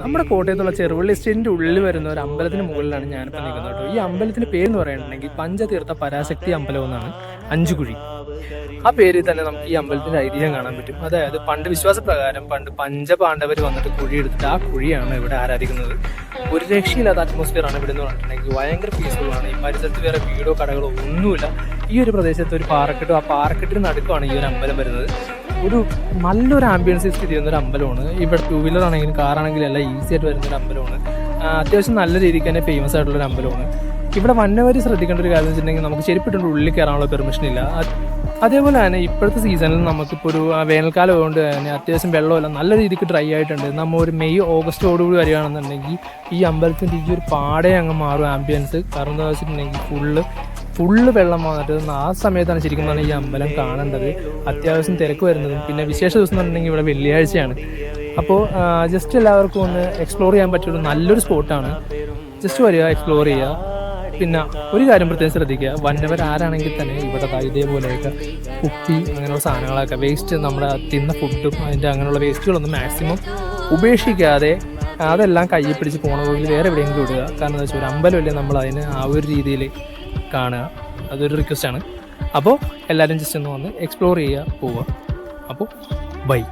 നമ്മുടെ കോട്ടയത്തുള്ള ചെറുവള്ളി എസ്റ്റേറ്റിന്റെ ഉള്ളിൽ വരുന്ന ഒരു അമ്പലത്തിന് മുകളിലാണ് ഞാനിപ്പോൾ നിൽക്കുന്നത് കേട്ടോ. ഈ അമ്പലത്തിന്റെ പേര് എന്ന് പറയുന്നുണ്ടെങ്കിൽ പഞ്ചതീർത്ഥ പരാശക്തി അമ്പലം എന്നാണ് അഞ്ചുകുഴി. ആ പേരിൽ തന്നെ നമുക്ക് ഈ അമ്പലത്തിന്റെ ഐതിഹ്യം കാണാൻ പറ്റും. അതായത് പണ്ട് വിശ്വാസപ്രകാരം പണ്ട് പഞ്ചപാണ്ഡവർ വന്നിട്ട് കുഴി എടുത്തിട്ട് ആ കുഴിയാണ് ഇവിടെ ആരാധിക്കുന്നത്. ഒരു രക്ഷയില്ലാത്ത അറ്റ്മോസ്ഫിയർ ആണ് ഇവിടെ എന്ന് പറഞ്ഞിട്ടുണ്ടെങ്കിൽ ഭയങ്കര പീസ്ഫുൾ ആണ്. ഈ പരിസരത്ത് വേറെ വീടോ കടകളോ ഒന്നുമില്ല. ഈ ഒരു പ്രദേശത്ത് ഒരു പാറക്കെട്ടും ആ പാറക്കെട്ടിന് നടുക്കാണ് ഈ ഒരു അമ്പലം വരുന്നത്. ഒരു നല്ലൊരു ആംബിയൻസ് സ്ഥിതി ചെയ്യുന്ന ഒരു അമ്പലമാണ്. ഇവിടെ ടൂ വീലർ ആണെങ്കിലും കാർ ആണെങ്കിലും എല്ലാം ഈസി ആയിട്ട് വരുന്ന ഒരു അമ്പലമാണ്. അത്യാവശ്യം നല്ല രീതിക്ക് തന്നെ ഫേമസ് ആയിട്ടുള്ള ഒരു അമ്പലമാണ്. ഇവിടെ വന്നവർ ശ്രദ്ധിക്കേണ്ട ഒരു കാര്യം വെച്ചിട്ടുണ്ടെങ്കിൽ നമുക്ക് ചെരുപ്പിട്ടുണ്ട് ഉള്ളിൽ കയറാനുള്ള പെർമിഷൻ ഇല്ല. അതേപോലെ തന്നെ ഇപ്പോഴത്തെ സീസണിൽ നമുക്കിപ്പോൾ ഒരു വേനൽക്കാലം ആയതുകൊണ്ട് തന്നെ അത്യാവശ്യം വെള്ളമില്ല നല്ല രീതിക്ക് ഡ്രൈ ആയിട്ടുണ്ട്. നമ്മൾ ഒരു മെയ് ഓഗസ്റ്റോടുകൂടി വരികയാണെന്നുണ്ടെങ്കിൽ ഈ അമ്പലത്തിന്റെ ഈ ഒരു പാടെ അങ്ങ് മാറും ആംബിയൻസ് കാരണം എന്താ വെച്ചിട്ടുണ്ടെങ്കിൽ ഫുള്ള് ഫുള്ള് വെള്ളം വന്നിട്ട് ആ സമയത്താണ് ശരിക്കും പറഞ്ഞാൽ ഈ അമ്പലം കാണേണ്ടത്. അത്യാവശ്യം തിരക്ക് വരുന്നതും പിന്നെ വിശേഷ ദിവസം എന്ന് പറഞ്ഞിട്ടുണ്ടെങ്കിൽ ഇവിടെ വെള്ളിയാഴ്ചയാണ്. അപ്പോൾ ജസ്റ്റ് എല്ലാവർക്കും ഒന്ന് എക്സ്പ്ലോർ ചെയ്യാൻ പറ്റിയൊരു നല്ലൊരു സ്പോട്ടാണ് ജസ്റ്റ് വരിക എക്സ്പ്ലോർ ചെയ്യുക. പിന്നെ ഒരു കാര്യം പ്രത്യേകം ശ്രദ്ധിക്കുക. വന്നവർ ആരാണെങ്കിൽ തന്നെ ഇവിടെ ഇതേപോലെയൊക്കെ കുപ്പി അങ്ങനെയുള്ള സാധനങ്ങളൊക്കെ വേസ്റ്റ് നമ്മുടെ തിന്ന ഫുഡും അതിന്റെ അങ്ങനെയുള്ള വേസ്റ്റുകളൊന്നും മാക്സിമം ഉപേക്ഷിക്കാതെ അതെല്ലാം കയ്യിൽ പിടിച്ച് പോകണമെങ്കിൽ വേറെ എവിടെയെങ്കിലും ഇടുക. കാരണം എന്താ വെച്ചാൽ ഒരു അമ്പലമല്ലേ നമ്മൾ അതിന് ആ ഒരു രീതിയിൽ കാണുക. അതൊരു ആണ്. അപ്പോൾ എല്ലാവരും ജസ്റ്റ് ഒന്ന് വന്ന് എക്സ്പ്ലോർ ചെയ്യുക പോവുക. അപ്പോൾ ബൈ